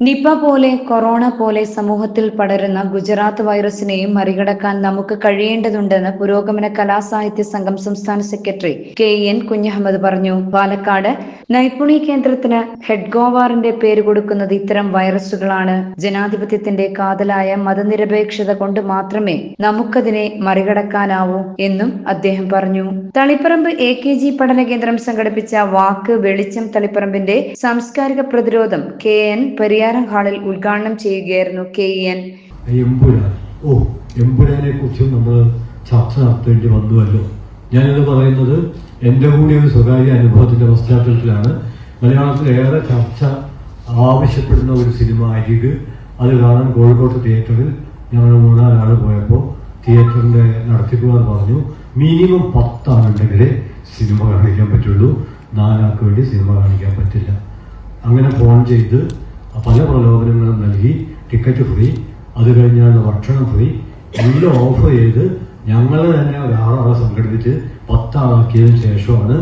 Nipah പോലെ corona പോലെ സമൂഹത്തിൽ പടരുന്ന ഗുജറാത്ത് വൈറസിനെയും മറികടക്കാൻ നമുക്ക് കഴിയേണ്ടതുണ്ടെന്ന് പുരോഗമന കലാസാഹിത്യ സംഘം സംസ്ഥാന സെക്രട്ടറി കെ എൻ കുഞ്ഞഹമ്മദ് പറഞ്ഞു. പാലക്കാട് നൈപുണി കേന്ദ്രത്തിന് ഹെഡ് ഗോവാറിന്റെ പേര് കൊടുക്കുന്നത് ഇത്തരം വൈറസുകളാണ്. ജനാധിപത്യത്തിന്റെ കാതലായ മതനിരപേക്ഷത കൊണ്ട് മാത്രമേ നമുക്കതിനെ മറികടക്കാനാവൂ എന്നും അദ്ദേഹം പറഞ്ഞു. തളിപ്പറമ്പ് എ കെ ജി പഠന കേന്ദ്രം സംഘടിപ്പിച്ച വാക്ക് വെളിച്ചം തളിപ്പറമ്പിന്റെ സാംസ്കാരിക പ്രതിരോധം കെ എൻ പരിയാരം ഹാളിൽ ഉദ്ഘാടനം ചെയ്യുകയായിരുന്നു കെ എൻ. എമ്പുരാൻ ഓ കുറിച്ചും നമ്മൾ ചർച്ച നടത്തേണ്ടി വന്നുവല്ലോ. ഞാനിത് പറയുന്നത് എന്റെ കൂടി ഒരു സ്വകാര്യ അനുഭവത്തിന്റെ പശ്ചാത്തലത്തിലാണ്. മലയാളത്തിൽ ഏറെ ചർച്ച ആവശ്യപ്പെടുന്ന ഒരു സിനിമ അരിക് അത് കാണാൻ കോഴിക്കോട്ട് തിയേറ്ററിൽ ഞങ്ങൾ മൂന്നാലാൾ പോയപ്പോൾ തിയേറ്ററിന്റെ നടത്തിപ്പുകാർ പറഞ്ഞു മിനിമം പത്താളുണ്ടെങ്കിലേ സിനിമ കാണിക്കാൻ പറ്റുള്ളൂ. നാലാൾക്ക് വേണ്ടി സിനിമ കാണിക്കാൻ പറ്റില്ല. അങ്ങനെ ഫോൺ ചെയ്ത് പല പ്രലോഭനങ്ങളും നൽകി ടിക്കറ്റ് ഫ്രീ അത് കഴിഞ്ഞാൽ ഭക്ഷണം ഫ്രീ. എല്ലാം ഓഫർ ചെയ്ത് ഞങ്ങൾ തന്നെ ഒരു ആറാളെ സംഘടിപ്പിച്ച് പത്താളാക്കിയതിനു ശേഷമാണ്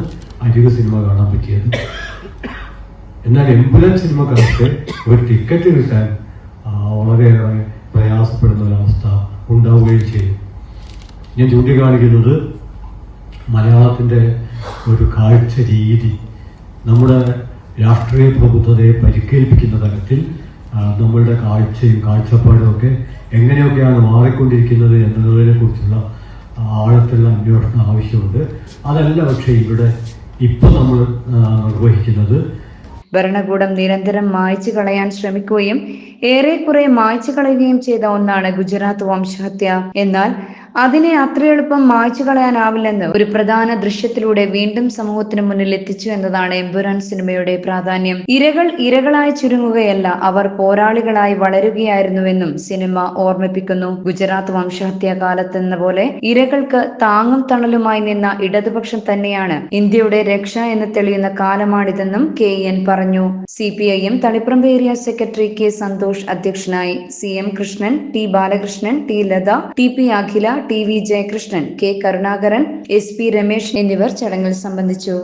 അരിക് സിനിമ കാണാൻ പറ്റിയത്. എന്നാൽ എംബുലൻ സിനിമക്കാർക്ക് ഒരു ടിക്കറ്റ് കിട്ടാൻ വളരെയേറെ പ്രയാസപ്പെടുന്ന ഒരവസ്ഥ ഉണ്ടാവുകയും ചെയ്യും ഞാൻ ചൂണ്ടിക്കാണിക്കുന്നത് മലയാളത്തിന്റെ ഒരു കാഴ്ച രീതി. നമ്മുടെ രാഷ്ട്രീയ പ്രബുദ്ധതയെ പരിക്കേൽപ്പിക്കുന്ന തരത്തിൽ നമ്മളുടെ കാഴ്ചയും കാഴ്ചപ്പാടും ഒക്കെ എങ്ങനെയൊക്കെയാണ് മാറിക്കൊണ്ടിരിക്കുന്നത് എന്നതിനെ കുറിച്ചുള്ള ആഴത്തിലുള്ള അന്വേഷണം ആവശ്യമുണ്ട്. അതല്ല പക്ഷേ ഇവിടെ ഇപ്പോൾ നമ്മൾ നിർവഹിക്കുന്നത് ഭരണകൂടം നിരന്തരം മായ്ച്ചു കളയാൻ ശ്രമിക്കുകയും ഏറെക്കുറെ മായ്ച്ചു കളയുകയും ചെയ്ത ഒന്നാണ് ഗുജറാത്ത് വംശഹത്യ. എന്നാൽ അതിനെ അത്ര എളുപ്പം മായ്ച്ചു കളയാനാവില്ലെന്ന് ഒരു പ്രധാന ദൃശ്യത്തിലൂടെ വീണ്ടും സമൂഹത്തിന് മുന്നിൽ എത്തിച്ചു എന്നതാണ് എമ്പുരാൻ സിനിമയുടെ പ്രാധാന്യം. ഇരകൾ ഇരകളായി ചുരുങ്ങുകയല്ല അവർ പോരാളികളായി വളരുകയായിരുന്നുവെന്നും സിനിമ ഓർമ്മിപ്പിക്കുന്നു. ഗുജറാത്ത് വംശഹത്യ കാലത്തെന്ന പോലെ ഇരകൾക്ക് താങ്ങും തണലുമായി നിന്ന ഇടതുപക്ഷം തന്നെയാണ് ഇന്ത്യയുടെ രക്ഷ എന്ന് തെളിയുന്ന കാലമാണിതെന്നും കെ എൻ പറഞ്ഞു. C P I M Taliparamba area secretary K Santhosh അധ്യക്ഷനായി. C M Krishnan T Balakrishnan T Latha T P Akhila T V Jayakrishnan K Karunakaran S P Ramesh എന്നിവർ ചടങ്ങിൽ സംബന്ധിച്ചു.